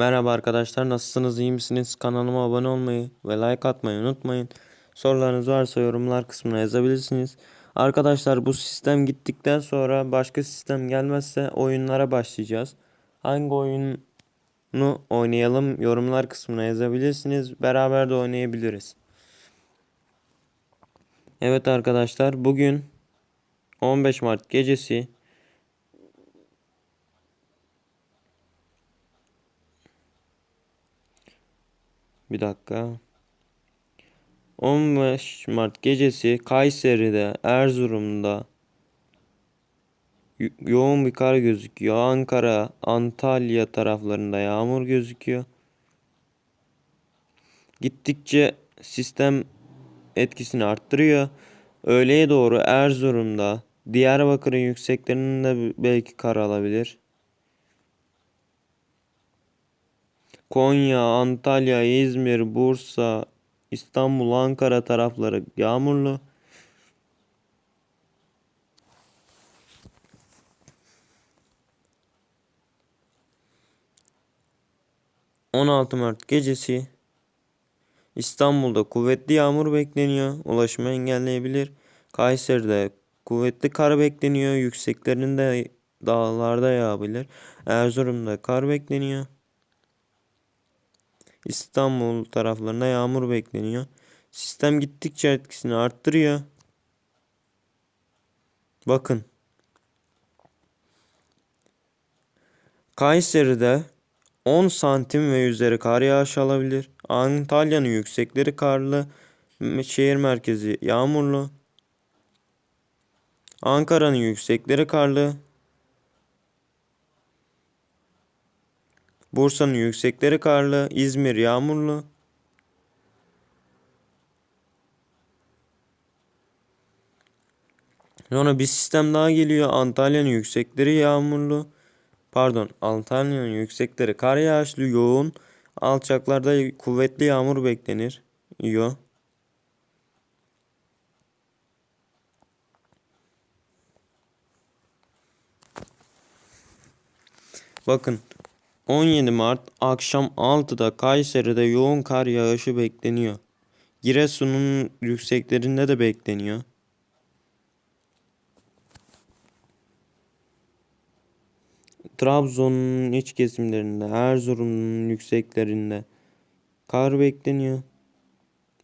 Merhaba arkadaşlar nasılsınız iyi misiniz kanalıma abone olmayı ve like atmayı unutmayın. Sorularınız varsa yorumlar kısmına yazabilirsiniz. Arkadaşlar bu sistem gittikten sonra başka sistem gelmezse oyunlara başlayacağız. Hangi oyunu oynayalım yorumlar kısmına yazabilirsiniz. Beraber de oynayabiliriz. Evet arkadaşlar bugün 15 Mart gecesi Bir dakika. 15 Mart gecesi Kayseri'de, Erzurum'da yo- yoğun bir kar gözüküyor. Ankara, Antalya taraflarında yağmur gözüküyor. Gittikçe sistem etkisini arttırıyor. Öğleye doğru Erzurum'da, Diyarbakır'ın yükseklerinde belki kar alabilir. Konya, Antalya, İzmir, Bursa, İstanbul, Ankara tarafları yağmurlu. ...16 Mart gecesi... ...İstanbul'da kuvvetli yağmur bekleniyor... ...ulaşımı engelleyebilir... ...Kayseri'de kuvvetli kar bekleniyor... ...yükseklerinde dağlarda yağabilir... ...Erzurum'da kar bekleniyor... İstanbul taraflarında yağmur bekleniyor. Sistem gittikçe etkisini arttırıyor. Bakın. Kayseri'de 10 santim ve üzeri kar yağışı alabilir. Antalya'nın yüksekleri karlı. Şehir merkezi yağmurlu. Ankara'nın yüksekleri karlı. Bursa'nın yüksekleri karlı, İzmir yağmurlu. Sonra bir sistem daha geliyor. Antalya'nın yüksekleri yağmurlu. Pardon, Antalya'nın yüksekleri kar yağışlı, yoğun. Alçaklarda kuvvetli yağmur beklenir. Yo. Bakın 17 Mart akşam 6'da Kayseri'de yoğun kar yağışı bekleniyor. Giresun'un yükseklerinde de bekleniyor. Trabzon'un iç kesimlerinde, Erzurum'un yükseklerinde kar bekleniyor.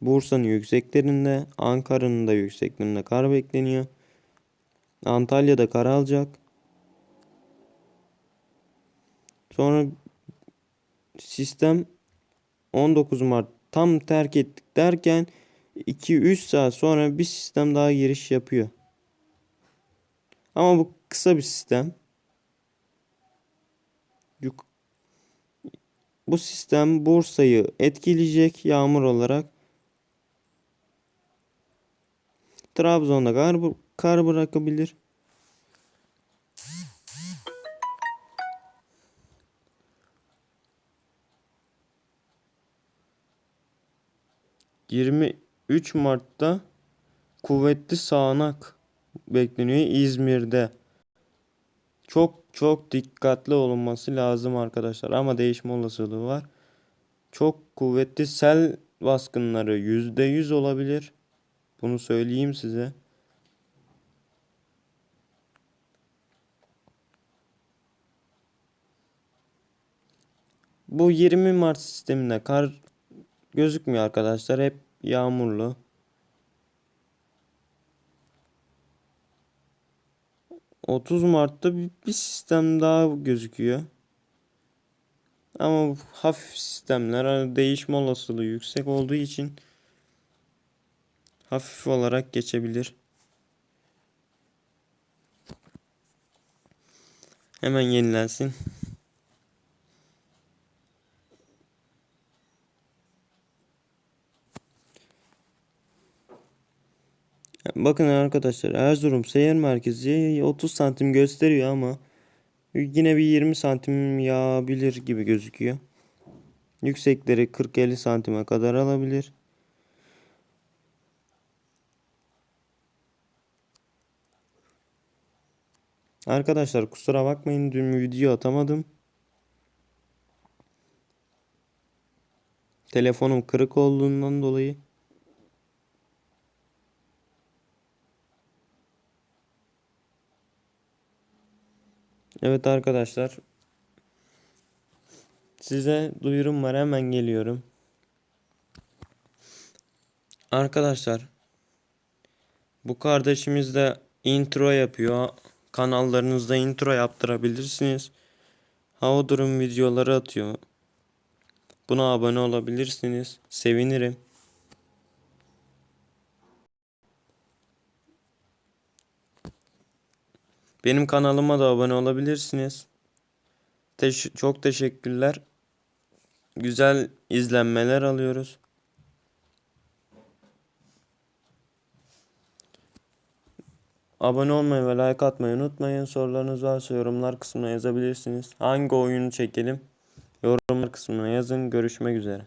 Bursa'nın yükseklerinde, Ankara'nın da yükseklerinde kar bekleniyor. Antalya'da kar alacak. Sonra sistem 19 Mart tam terk ettik derken 2-3 saat sonra bir sistem daha giriş yapıyor. Ama bu kısa bir sistem. Bu sistem Bursa'yı etkileyecek yağmur olarak. Trabzon'da kar, kar bırakabilir. 23 Mart'ta kuvvetli sağanak bekleniyor İzmir'de. Çok çok dikkatli olunması lazım arkadaşlar ama değişme olasılığı var. Çok kuvvetli sel baskınları %100 olabilir. Bunu söyleyeyim size. Bu 20 Mart sisteminde kar gözükmüyor arkadaşlar. Hep yağmurlu. Otuz Mart'ta bir, bir sistem daha gözüküyor. Ama hafif sistemler hani değişme olasılığı yüksek olduğu için hafif olarak geçebilir. Hemen yenilensin. Bakın arkadaşlar Erzurum seyir merkezi 30 santim gösteriyor ama yine bir 20 santim yağabilir gibi gözüküyor. Yüksekleri 40-50 santime kadar alabilir. Arkadaşlar kusura bakmayın dün video atamadım. Telefonum kırık olduğundan dolayı. Evet arkadaşlar. Size duyurum var hemen geliyorum. Arkadaşlar bu kardeşimiz de intro yapıyor. Kanallarınızda intro yaptırabilirsiniz. Hava durum videoları atıyor. Buna abone olabilirsiniz. Sevinirim. Benim kanalıma da abone olabilirsiniz. Teş- çok teşekkürler. Güzel izlenmeler alıyoruz. Abone olmayı ve like atmayı unutmayın. Sorularınız varsa yorumlar kısmına yazabilirsiniz. Hangi oyunu çekelim? Yorumlar kısmına yazın. Görüşmek üzere.